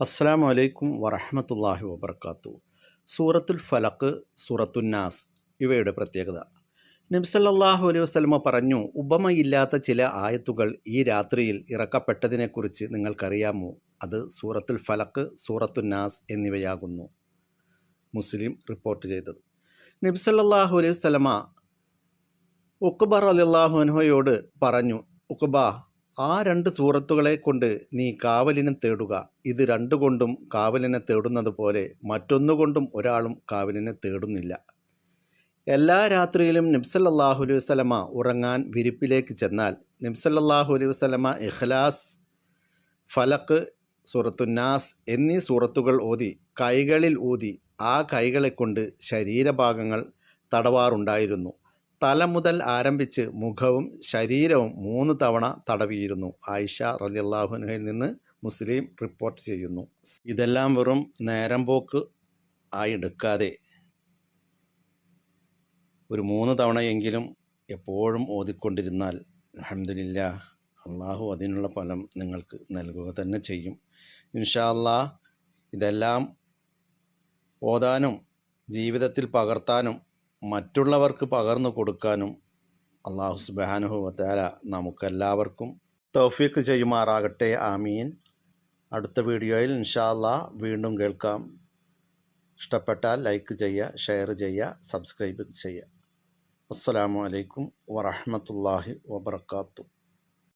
അസ്സാം വലൈക്കും വറഹമത്തല്ലാഹി വബർക്കാത്തു സൂറത്തുൽ ഫലക്ക് സൂറത്തുന്നാസ് ഇവയുടെ പ്രത്യേകത. നബ്സല്ലാഹു അലൈഹി വസ്ലമ പറഞ്ഞു ഉപമയില്ലാത്ത ചില ആയത്തുകൾ ഈ രാത്രിയിൽ ഇറക്കപ്പെട്ടതിനെക്കുറിച്ച് നിങ്ങൾക്കറിയാമോ? അത് സൂറത്തുൽ ഫലക്ക് സൂറത്തുന്നാസ് എന്നിവയാകുന്നു. മുസ്ലിം റിപ്പോർട്ട് ചെയ്തത്. നബ്സല്ലാഹു അലൈഹി വസ്ലമ ഉക്കുബർ അലിള്ളാഹു അൻഹയോട് പറഞ്ഞു ഉക്കുബ ആ രണ്ട് സൂറത്തുകളെ കൊണ്ട് നീ കാവലിനെ തേടുക. ഇത് രണ്ടുകൊണ്ടും കാവലിനെ തേടുന്നത് പോലെ മറ്റൊന്നുകൊണ്ടും ഒരാളും കാവലിനെ തേടുന്നില്ല. എല്ലാ രാത്രിയിലും നിബ്സല്ലാഹു അലൈഹി വസ്ലമ ഉറങ്ങാൻ വിരിപ്പിലേക്ക് ചെന്നാൽ നിബ്സല്ലാഹു അലൈഹി വസ്ലമ ഇഖ്ലാസ് ഫലക്ക് സൂറത്തുന്നാസ് എന്നീ സൂറത്തുകൾ ഓതി കൈകളിൽ ഊതി ആ കൈകളെ കൊണ്ട് ശരീരഭാഗങ്ങൾ തടവാറുണ്ടായിരുന്നു. തല മുതൽ ആരംഭിച്ച് മുഖവും ശരീരവും മൂന്ന് തവണ തടവിയിരുന്നു. ആയിഷ റലിയല്ലാഹുനയിൽ നിന്ന് മുസ്ലിം റിപ്പോർട്ട് ചെയ്യുന്നു. ഇതെല്ലാം വെറും നേരം പോക്ക് ആയി എടുക്കാതെ ഒരു മൂന്ന് തവണയെങ്കിലും എപ്പോഴും ഓതിക്കൊണ്ടിരുന്നാൽ അഹമ്മദില്ല അള്ളാഹു അതിനുള്ള ഫലം നിങ്ങൾക്ക് നൽകുക തന്നെ ചെയ്യും. ഇൻഷാല്ലാ ഇതെല്ലാം ഓതാനും ജീവിതത്തിൽ പകർത്താനും മറ്റുള്ളവർക്ക് പകർന്നു കൊടുക്കാനും അള്ളാഹു സുബാനുഭവത്താല നമുക്കെല്ലാവർക്കും തൗഫീക്ക് ചെയ്യുമാറാകട്ടെ ആമീൻ. അടുത്ത വീഡിയോയിൽ ഇൻഷാല്ലാ വീണ്ടും കേൾക്കാം. ഇഷ്ടപ്പെട്ടാൽ ലൈക്ക് ചെയ്യുക ഷെയർ ചെയ്യുക സബ്സ്ക്രൈബ് ചെയ്യുക. അസ്സലാമു അലൈക്കും വറഹമത്തല്ലാഹി വബർക്കാത്തു